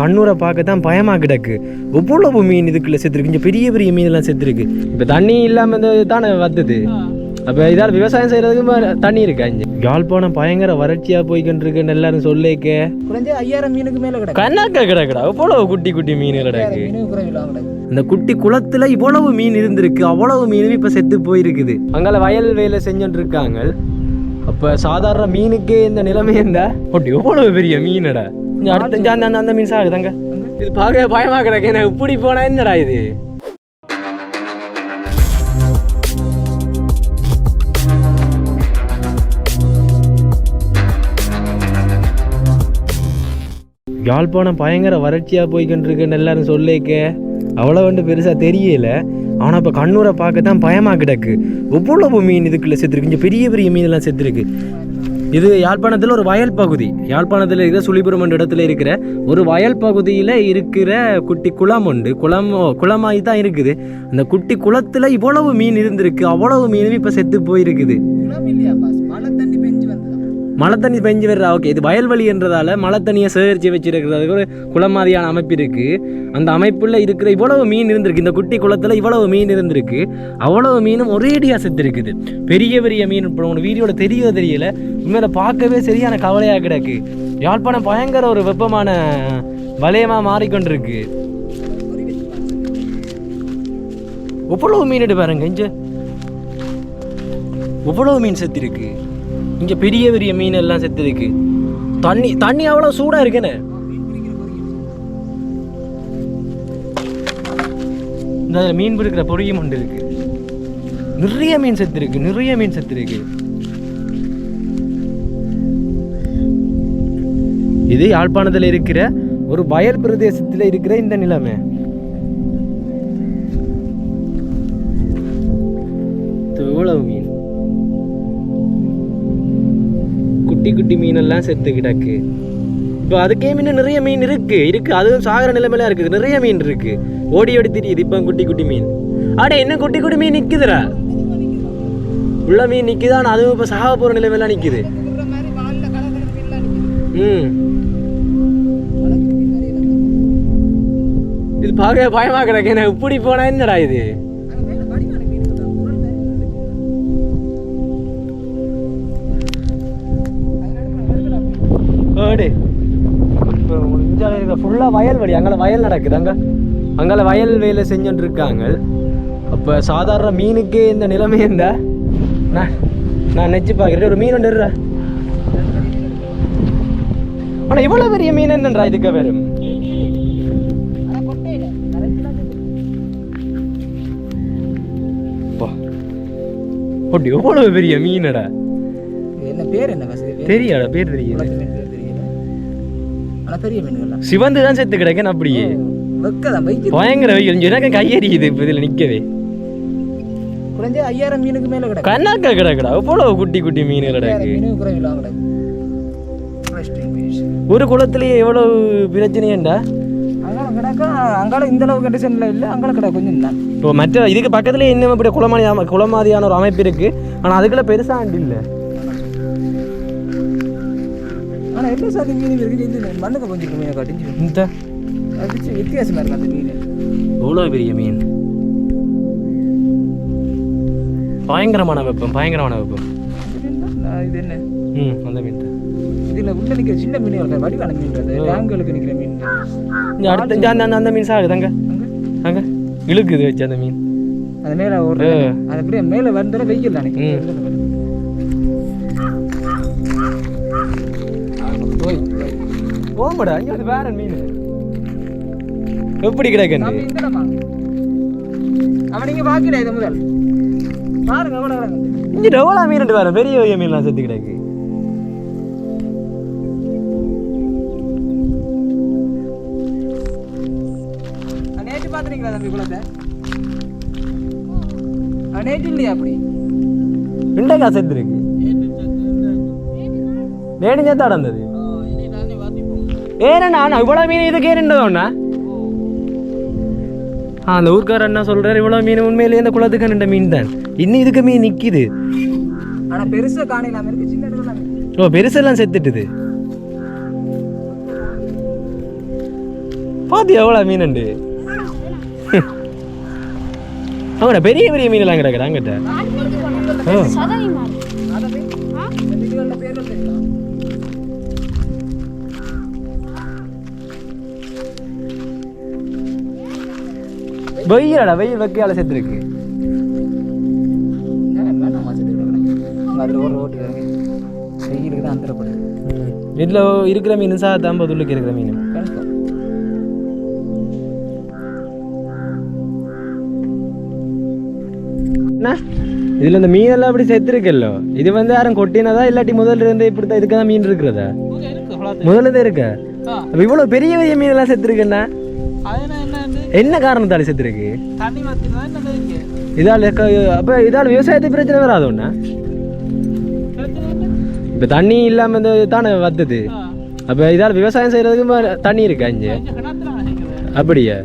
கண்ணூரை பார்க்க தான் பயமாக கிடக்கு. எவ்வளவு மீன் இதுக்குள்ள செத்துருக்கு? இங்கே பெரிய பெரிய மீன்லாம் செத்துருக்கு. இப்போ தண்ணி இல்லாமல் இந்த தானே வந்தது. அப்போ இதால் விவசாயம் செய்கிறதுக்கு ம- தண்ணி இருக்கா இங்கே? யாழ்ப்பாணம் பயங்கர வறட்சியாக போய்கிட்டு இருக்குன்னு எல்லாரும் சொல்லிக்க. குறைஞ்ச ஐயாயிரம் மீனுக்கு மேல கிடக்கு. கண்ணாக்க கிடக்குடா. எவ்வளவு குட்டி குட்டி மீன் கிடக்கு? இந்த குட்டி குளத்துல இவ்வளவு மீன் இருந்திருக்கு. அவ்வளவு மீனும் இப்ப செத்து போயிருக்குது. அங்கால வயல் வேலை செஞ்சுட்டு இருக்காங்க. அப்ப சாதாரண மீனுக்கே இந்த நிலைமை இருந்தா ஒட்டி எவ்வளவு பெரிய மீனடா? அடுத்த அந்த அந்த- அந்த மீன் சாகுதாங்க இது பார்க்க பயமா கிடக்கு எனக்கு இப்படி போனா என்னடா இது யாழ்ப்பாணம் பயங்கர வறட்சியாக போய்கிட்டு இருக்குன்னு எல்லாரும் சொல்லிக்க அவ்வளோ வந்து பெருசாக தெரியல ஆனால் இப்போ கண்ணூரை பார்க்க தான் பயமாக கிடக்கு எவ்வளவு மீன் இதுக்குள்ள செத்துருக்கு இங்கே பெரிய பெரிய மீனெல்லாம் செத்துருக்கு இது யாழ்ப்பாணத்தில் ஒரு வயல் பகுதி. யாழ்ப்பாணத்தில் இருக்கிற சுழிபுரம் என்ற இடத்துல இருக்கிற ஒரு வயல் பகுதியில் இருக்கிற குட்டி குளம் உண்டு. குளம் குளமாய் தான் இருக்குது. அந்த குட்டி குளத்தில் இவ்வளவு மீன் இருந்திருக்கு. அவ்வளவு மீனும் இப்போ செத்து போயிருக்குது. மழை தண்ணி பெஞ்சு வர்றா ஓகே இது வயல்வெளின்றதால மழை தண்ணியை சேகரித்து வச்சிருக்கிறதுக்கு ஒரு குளம் மாதிரியான அமைப்பு இருக்குது அந்த அமைப்பில் இருக்கிற இவ்வளவு மீன் இருந்திருக்கு. இந்த குட்டி குளத்தில் இவ்வளவு மீன் இருந்திருக்கு. அவ்வளவு மீனும் ஒரேடியாக செத்து இருக்குது பெரிய பெரிய மீன் இப்போ உங்களுக்கு வீடியோட தெரியவே தெரியல. உண்மையில பார்க்கவே சரியான கவலையாக கிடக்கு. யாழ்ப்பாணம் பயங்கர ஒரு வெப்பமான வலயமாக மாறிக்கொண்டிருக்கு. எவ்வளவு மீன் எடு பாருங்க இங்க. எவ்வளவு மீன் செத்திருக்கு. இங்கே பெரிய பெரிய மீன் எல்லாம் செத்து இருக்கு தண்ணி தண்ணி அவ்வளோ சூடாக இருக்குன்னு இந்த மீன் பிடிக்கிற பொடியும் ஒன்று இருக்கு. நிறைய மீன் செத்து இருக்கு நிறைய மீன் செத்து இருக்கு இது யாழ்ப்பாணத்தில் இருக்கிற ஒரு வயல் பிரதேசத்தில் இருக்கிற இந்த நிலைமை. குட்டி குட்டி மீனெல்லாம் செத்து கிடக்கு. இப்போ அதுக்கே மீன் நிறைய மீன் இருக்கு. இருக்கு. அதுவும் சாகர நிலைமையில இருக்குது. நிறைய மீன் இருக்கு. ஓடி ஓடி தெரியுது. இப்போ குட்டி குட்டி மீன். அடே இன்னும் குட்டி குட்டி மீன் நிற்குதுரா உள்ள மீன் நிக்குது? ஆனால் அதுவும் இப்போ சாக போகிற நிலைமையெல்லாம் நிற்குது ம். இது பார்க்க பயமாக கிடக்கு. எனக்கு இப்படி போனா என்னடா இது? இந்தியாவில் இருக்க ஃபுல்லாக வயல்வெளி அங்கே வயல் நடக்குது. அங்கே அங்கே வயல் வேலை செஞ்சுட்டு இருக்காங்க அப்போ சாதாரண மீனுக்கே இந்த நிலைமை இருந்தா நான் நான் நெச்சு பார்க்குறேன் ஒரு மீன் ஒன்று ஆனால் இவ்வளோ பெரிய மீன் என்னன்றா இதுக்கு வரும் ஆனா கொட்டையில கரைச்சிலாம் செத்து. அப்பா. ஒட்டி எவ்வளோ பெரிய மீனடா? என்ன பேர் என்ன? தெரியாடா பேர் தெரியல பெரிய சிவந்து தான் செத்து கிடக்கேன் அப்படியே. வெக்கதான் வைக்க பயங்கர வெயில். எனக்கு கையெறியுது இப்போ இதில் நிற்கவே குறைஞ்ச ஐயாயிரம் மீனுக்கு மேல கிடக்கு. கண்ணாக்க கிடக்குடா. எவ்வளோ குட்டி குட்டி மீன் கிடக்கு. குறைவில்லாம். ஒரு குளத்துலயே எவ்வளவு பிரச்சனையண்டா? கிடக்கா அங்கால இந்த அளவு கண்டிஷன்ல இல்ல அங்கால கிடக்கு கொஞ்சம் தான் இப்போ மற்ற இதுக்கு பக்கத்துல இன்னும் இப்படி குளமாதி அம- குளமாதியான ஒரு அமைப்பு இருக்கு. ஆனா அதுக்குள்ள பெருசா ஆண்டு இல்ல. ஆனா என்ன சாதி மீன் இருக்கு இந்த மண்ணுக்கு கொஞ்சம் மீனை காட்டிஞ்சு இந்த? அது வித்தியாசமா இருக்கு அந்த மீன். எவ்வளோ பெரிய மீன்? பயங்கரமான வெப்பம் பயங்கரமான வெப்பம். இது என்ன? ம் அந்த மீன் தான். இதுல உள்ள நிக்கிற சின்ன மீன் இருக்கு வடிவான மீன் அது டேங்களுக்கு நிக்கிற மீன் இந்த அடுத்த இந்த அந்த அந்த- மீன் சாகுது அங்க. அங்க? இழுக்குது வச்சு அந்த மீன். அது மேல ஒரு. அது அப்படியே மேல வந்தாலும் வெயில் தானே ஓமடா இங்க அது வேற மீன். எப்படி இங்கடம்மா. அவன் நீங்க பாக்கல இது முதல். பாருங்க இங்க எவ்வளோ மீன் வேற பெரிய பெரிய மீன்லாம் செத்து கிடக்கு. நேற்று பார்த்துறீங்களா தம்பி குளத்தை? நேற்று இல்லையா அப்படி? வெண்டைக்காய் செத்து இருக்கு நேடு நேத்து நடந்தது. ஏன்னா நான் இவ்வளோ மீன் இதுக்கு ஏறிண்டதோண்ணா ஆ அந்த ஊர்க்காரர் என்ன சொல்றாரு? இவ்வளோ மீன் உண்மையிலேயே இந்த குளத்துக்கு நின்ற மீன் தான். இன்னும் இதுக்கு மீன் நிக்குது. ஆனா பெருசா காணிலாம இருக்கு சின்ன ஓ பெருசெல்லாம் செத்துட்டுது. பாத்து எவ்வளோ மீன் உண்டு? அவங்கட பெரிய பெரிய மீன்லாம் கிடக்குறா அங்கிட்ட? ஆ. வெயிலடா வெயில் வைக்கால செத்துருக்கு. இதில் இருக்கிற மீன் சாதம் ஐம்பது உள்ளுக்கு இருக்கிற மீன். இதில் இந்த மீனெல்லாம் அப்படி செத்துருக்கல்லோ? இது வந்து யாரும் கொட்டினதா இல்லாட்டி முதல்ல இருந்து இப்படி தான் இதுக்கு தான் மீன் இருக்கிறதா? முதல்ல தான் இருக்க? ஆ. அப்போ இவ்வளோ பெரிய பெரிய மீனெல்லாம் செத்துருக்குண்ணா அதனால் என்ன காரணத்தால செத்துருக்கு? இதால் அப்போ இதால் விவசாயத்து பிரச்சனை வராது ஒன்றா இப்போ தண்ணி இல்லாமல் இந்த தானே வத்துது. ஆ. அப்போ இதால் விவசாயம் செய்கிறதுக்கு தண்ணி இருக்கா இங்கே? அப்படியா?